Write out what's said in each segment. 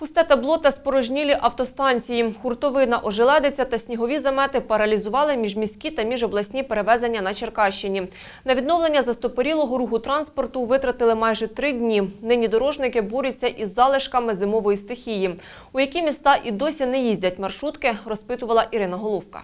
Пусте табло та спорожнілі автостанції. Хуртовина, ожеледиця та снігові замети паралізували міжміські та міжобласні перевезення на Черкащині. На відновлення застопорілого руху транспорту витратили майже три дні. Нині дорожники борються із залишками зимової стихії. У які міста і досі не їздять маршрутки, розпитувала Ірина Головка.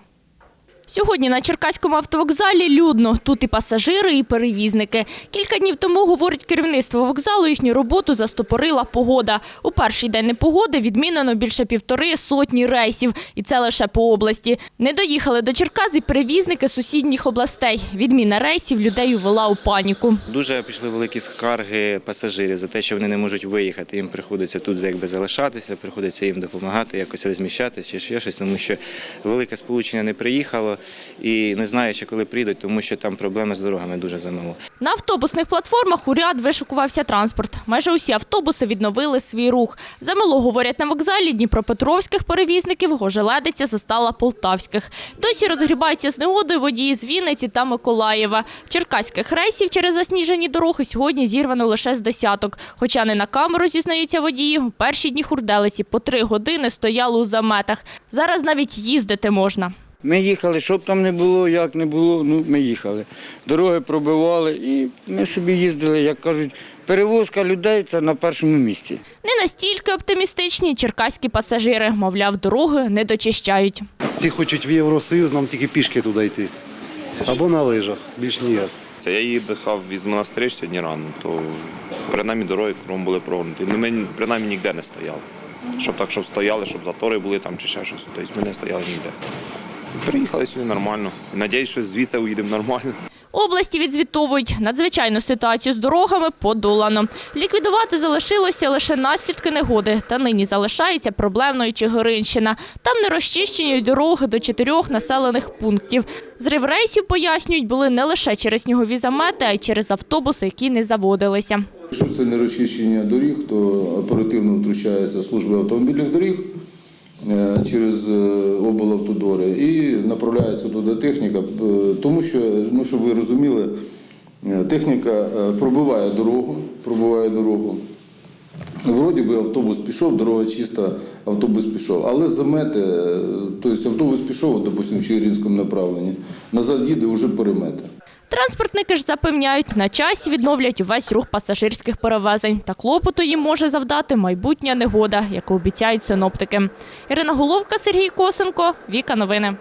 Сьогодні на Черкаському автовокзалі людно. Тут і пасажири, і перевізники. Кілька днів тому, говорить керівництво вокзалу, їхню роботу застопорила погода. У перший день непогоди відмінено більше півтори сотні рейсів. І це лише по області. Не доїхали до Черкас перевізники сусідніх областей. Відміна рейсів людей увела у паніку. Дуже пішли великі скарги пасажирів за те, що вони не можуть виїхати. Їм приходиться тут якби залишатися, приходиться їм допомагати, якось розміщатися чи ще щось, тому що велике сполучення не приїхало і не знаю, ще коли прийдуть, тому що там проблеми з дорогами дуже замало. На автобусних платформах у ряд вишукувався транспорт. Майже усі автобуси відновили свій рух. Замало, говорять на вокзалі, дніпропетровських перевізників гожеледиця застала полтавських. Досі розгрібаються з негодою водії з Вінниці та Миколаєва. Черкаських рейсів через засніжені дороги сьогодні зірвано лише з десяток. Хоча не на камеру зізнаються водії, у перші дні хурделиці по три години стояли у заметах. Зараз навіть їздити можна. Ми їхали, щоб там не було, як не було, ну ми їхали. Дороги пробивали і ми собі їздили, як кажуть, перевозка людей це на першому місці. Не настільки оптимістичні черкаські пасажири. Мовляв, дороги не дочищають. Всі хочуть в Євросоюз, нам тільки пішки туди йти. Або на лижах, більш ніяк. Це я їхав із монастиря сьогодні рано, то принаймні дороги кругом були прогорнуті. Ну, Ми принаймні ніде не стояли. Щоб так, щоб стояли, щоб затори були там чи ще щось. Тобто ми не стояли ніде. Приїхали сьогодні нормально. Надіюсь, що звідси уїдемо нормально. Області відзвітовують, надзвичайну ситуацію з дорогами подолано. Ліквідувати залишилося лише наслідки негоди, та нині залишається проблемною Чигиринщина. Там не розчищені дороги до чотирьох населених пунктів. Зрив рейсів, пояснюють, були не лише через снігові замети, а й через автобуси, які не заводилися. Якщо це не розчищення доріг, то оперативно втручається служба автомобільних доріг через е, облавтодори і направляється туди техніка, е, тому що, ну, щоб ви розуміли, е, техніка е, пробиває дорогу, пробиває дорогу. Вроді би автобус пішов, дорога чиста, автобус пішов. Але замети, е, тобто автобус пішов, допустимо, в Чигиринському направленні, назад їде вже перемети. Транспортники ж запевняють, на часі відновлять увесь рух пасажирських перевезень. Та клопоту їм може завдати майбутня негода, яку обіцяють синоптики. Ірина Головка, Сергій Косенко, Віка Новини.